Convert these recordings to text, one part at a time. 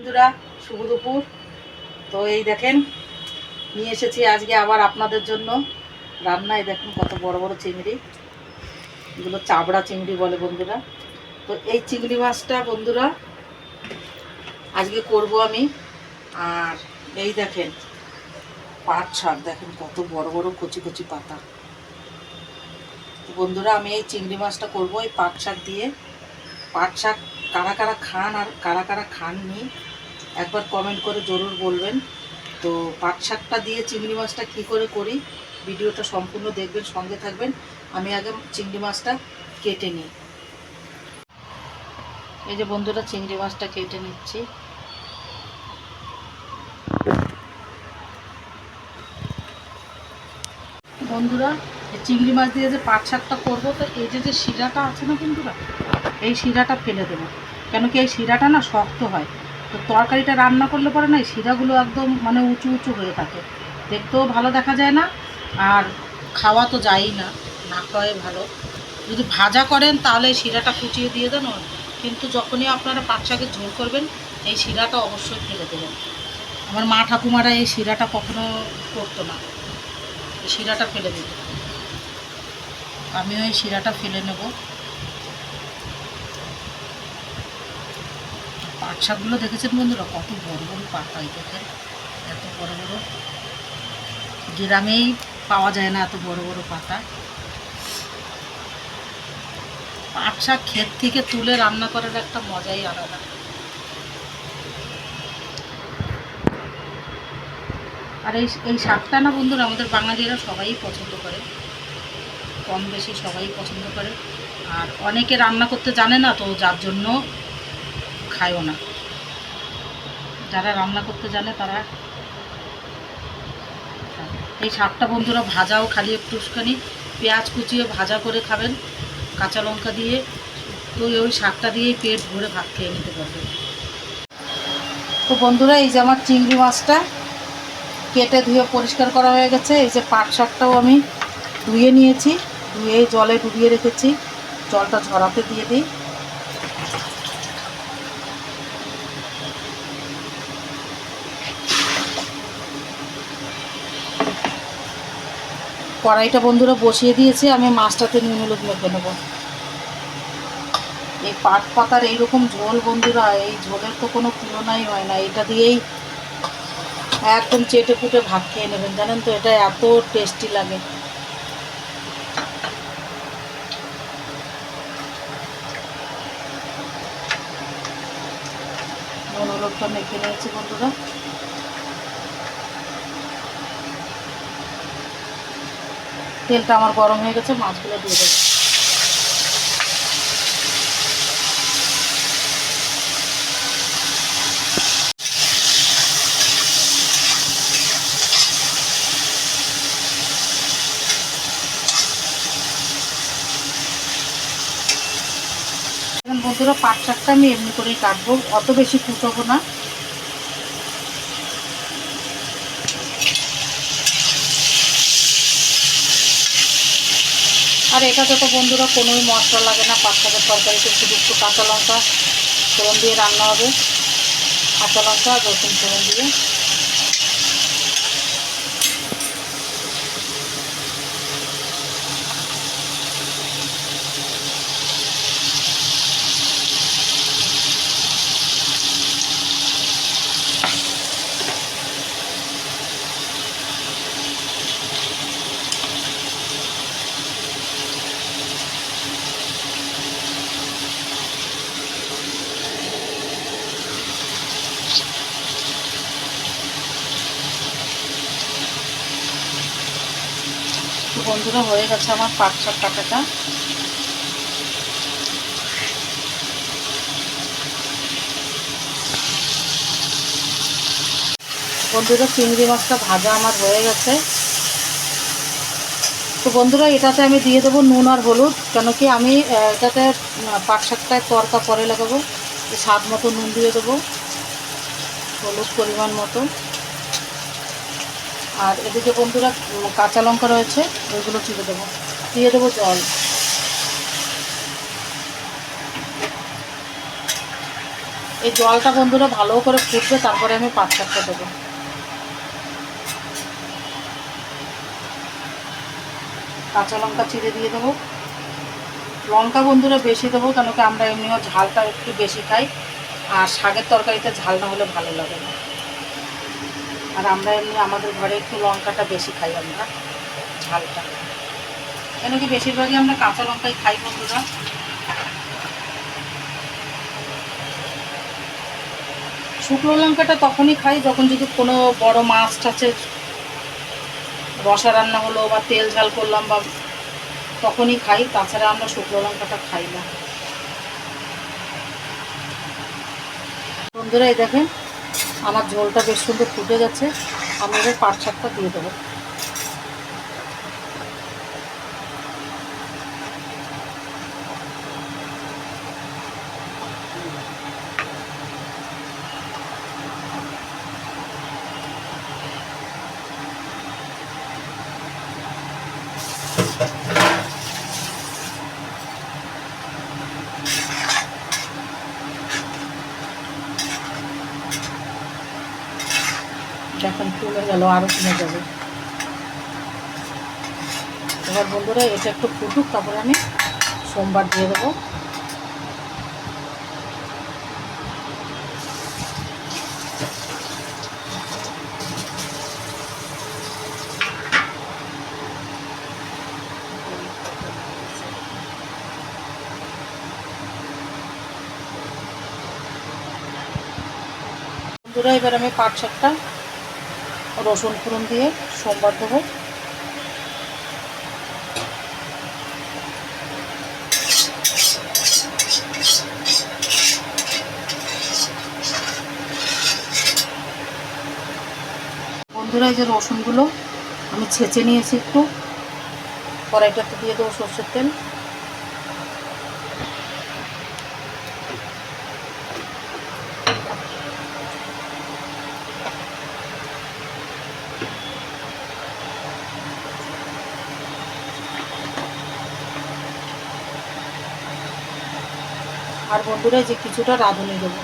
বন্ধুরা, শুভ দুপুর। তো এই দেখেন, নিয়ে এসেছি আজকে আবার আপনাদের জন্য রান্নায় দেখুন কত বড় বড় চিংড়ি। এগুলো চাবড়া চিংড়ি বলে বন্ধুরা। তো এই চিংড়ি মাছটা বন্ধুরা, আজকে করব আমি। আর এই দেখেন, পাট শাক, দেখেন কত বড় বড় কচি কচি পাতা। বন্ধুরা, আমি এই চিংড়ি মাছটা করব এই পাট শাক দিয়ে। পাট শাক কারা কারা খান আর কারা কারা খাননি একবার কমেন্ট করে জরুর বলবেন। তো পাট শাকটা দিয়ে চিংড়ি মাছটা কী করে করি, ভিডিওটা সম্পূর্ণ দেখবেন, সঙ্গে থাকবেন। আমি আগে চিংড়ি মাছটা কেটে নিই। এই যে বন্ধুরা, চিংড়ি মাছটা কেটে নিচ্ছি। বন্ধুরা চিংড়ি মাছ দিয়ে যে পাট শাকটা করব, তো এই যে যে শিরাটা আছে না বন্ধুরা, এই শিরাটা ফেলে দেবো। কেন কি এই শিরাটা না শক্ত হয়। তো তরকারিটা রান্না করলে পরে না শিরাগুলো একদম মানে উঁচু উঁচু হয়ে থাকে। দেখতেও ভালো দেখা যায় না, আর খাওয়া তো যায়ই না না খাওয়াই ভালো। যদি ভাজা করেন তাহলে শিরাটা কুচিয়ে দিয়ে দেন কিন্তু যখনই আপনারা পাট শাকের ঝোল করবেন, এই শিরাটা অবশ্যই ফেলে দেবেন। আমার মা ঠাকুমারা এই শিরাটা কখনো করতো না। শিরাটা ফেলে দিত। আমিও এই শিরাটা ফেলে নেব। পাট শাকগুলো দেখেছেন বন্ধুরা? কত বড় বড় পাতা দেখেন এত বড় বড়। গ্রামেই পাওয়া যায় না এত বড় বড় পাতা। পাট শাক ক্ষেত থেকে তুলে রান্না করার একটা মজাই আলাদা। আর এই এই শাকটা না বন্ধুরা, আমাদের বাঙালিরা সবাই পছন্দ করে। কম বেশি সবাই পছন্দ করে। আর অনেকে রান্না করতে জানে না, তো যার জন্য খায়ও না। যারা রান্না করতে জানে তারা এই শাকটা বন্ধুরা ভাজাও খালি একটুখানি পেঁয়াজ কুচিয়ে ভাজা করে খাবেন। কাঁচা লঙ্কা দিয়ে। তো ওই শাকটা দিয়েই পেট ভরে ভাত খেয়ে নিতে পারবেন। তো বন্ধুরা, এই যে আমার চিংড়ি মাছটা কেটে ধুয়ে পরিষ্কার করা হয়ে গেছে। এই যে পাট শাকটাও আমি ধুয়ে নিয়েছি। ধুয়ে জলে ডুবিয়ে রেখেছি। জলটা ঝরাতে দিয়ে দিই। কড়াইটা বন্ধুরা বসিয়ে দিয়েছি, আমি মাছটাতে নুন হলুদ মেখে নেব। এই পাট পাতার এইরকম ঝোল বন্ধুরা, এই ঝোলের তো কোনো তুলনাই হয় না। এটা দিয়েই একদম চেটে ফুটে ভাত খেয়ে নেবেন। জানেন তো, এটা এত টেস্টি লাগে। নুন হলুদটা মেখে নিয়েছি বন্ধুরা। তেলটা আমার গরম হয়ে গেছে, মাছগুলো দিয়ে দেবো। বন্ধুরা, পাট শাকটা আমি এমনি করেই কাটবো, অত বেশি কুচবো না। আর এটাতে তো বন্ধুরা, কোনোই মশলা লাগে না পাঁচটাকে তরকারিতে শুধু একটু কাঁচা লঙ্কা ফোড়ন দিয়ে রান্না হবে। কাঁচা লঙ্কা, রসুন ফোড়ন দিয়ে। তো বন্ধুরা, হয়ে গেছে আমার পাট শাক কাটাটা। বন্ধুরা, চিংড়ি মাছটা ভাজা আমার হয়ে গেছে। তো বন্ধুরা, এটাতে আমি দিয়ে দেবো নুন আর হলুদ, কেন কি আমি এটাতে পাট শাকটায় তরকা পরে লাগাবো। স্বাদ মতো নুন দিয়ে দেবো, হলুদ পরিমাণ মতো। আর এদিকে বন্ধুরা কাঁচা লঙ্কা রয়েছে, ওইগুলো চিড়ে দেবো। দিয়ে দেবো জল। এই জলটা বন্ধুরা ভালো করে ফুটবে, তারপরে আমি পাঁচ সাতটা দেবো। কাঁচা লঙ্কা চিড়ে দিয়ে দেবো। লঙ্কা বন্ধুরা বেশি দেবো, কেন কি আমরা এমনিও ঝালটা একটু বেশি খাই, আর শাকের তরকারিতে ঝাল না হলে ভালো লাগে না। আর আমরা এমনি আমাদের ঘরে একটু লঙ্কাটা বেশি খাই আমরা, ঝালটা। কেন কি বেশিরভাগই আমরা কাঁচা লঙ্কাই খাই বন্ধুরা। শুকনো লঙ্কাটা তখনই খাই যখন যদি কোনো বড় মাছ টাছের রসা রান্না হলো বা তেল ঝাল করলাম বা তখনই খাই, তাছাড়া আমরা শুকনো লঙ্কাটা খাই না। বন্ধুরা, এই দেখেন আমার ঝোলটা বেশ সুন্দর ফুটে গেছে। আমি এবার পাট শাকটা দিয়ে দেবো। দেখেন ফুলে গেল আরও কমে যাবে। এবার বন্ধুরা, এটা একটু ফুটুক, তারপরে আমি সোমবার দিয়ে দেবো। বন্ধুরা, এবার আমি পাট শাকটা রসুন ফোড়ন দিয়ে সোমবার দেবো। বন্ধুরা, এই যে রসুনগুলো আমি ছেঁচে নিয়েছি একটু। কড়াইটাতে দিয়ে দেবো সর্ষের তেল। আর বন্ধুরা যে কিছুটা রাঁধুনি দেবো।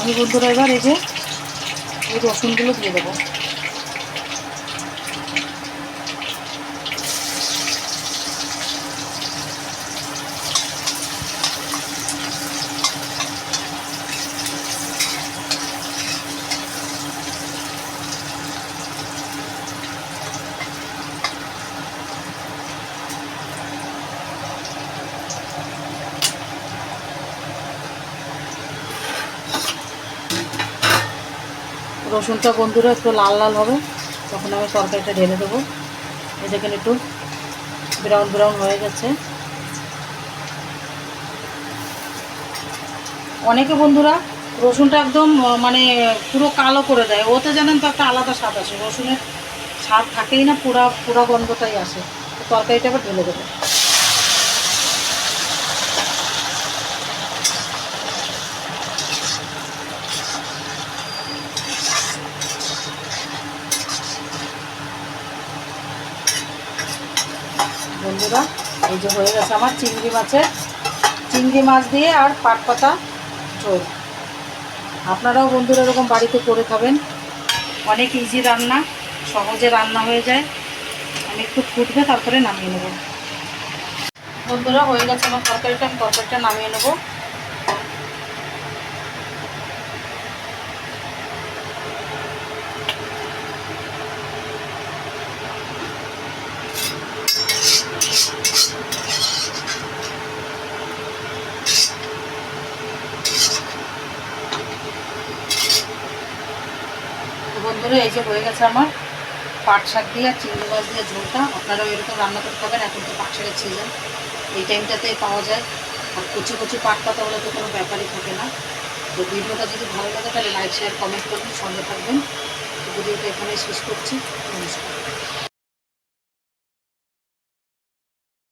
আমি বন্ধুরা এবার এই যে এই রসুনগুলো দিয়ে দেবো। রসুনটা বন্ধুরা একটু লাল লাল হবে, তখন আমি তরকারিটা ঢেলে দেবো। এই দেখেন একটু ব্রাউন ব্রাউন হয়ে গেছে। অনেকে বন্ধুরা রসুনটা একদম মানে পুরো কালো করে দেয়। ওতে জানেন তো একটা আলাদা স্বাদ আসে। রসুনের স্বাদ থাকেই না, পুরা পুরা গন্ধটাই আসে। তরকারিটা আবার ঢেলে দেবো বন্ধুরা এই যে হয়ে গেছে আমার চিংড়ি মাছের চিংড়ি মাছ দিয়ে আর পাট পাতা ঝোল। আপনারাও বন্ধুরা এরকম বাড়িতে করে খাবেন। অনেক ইজি রান্না, সহজে রান্না হয়ে যায়। আমি একটু ফুটবে, তারপরে নামিয়ে নেব। বন্ধুরা, হয়ে গেছে আমার তরকারিটা, আমি তরকারিটা নামিয়ে নেব তো বন্ধুরা এই যে হয়ে গেছে আমার, পাট শাক দিয়ে আর চিংড়ি মাছ দিয়ে ঝোলটা, আপনারাও এরকম রান্না করতে পারবেন। এখন তো পাট শাকের সিজন এই টাইমটাতেই পাওয়া যায়। আর কচি কচি পাট পাতা হলে তো কোনো ব্যাপারই থাকে না। তো ভিডিওটা যদি ভালো লাগে তাহলে লাইক শেয়ার কমেন্ট করবেন সঙ্গে থাকবেন। ভিডিওটা এখানে শেষ করছি। নমস্কার।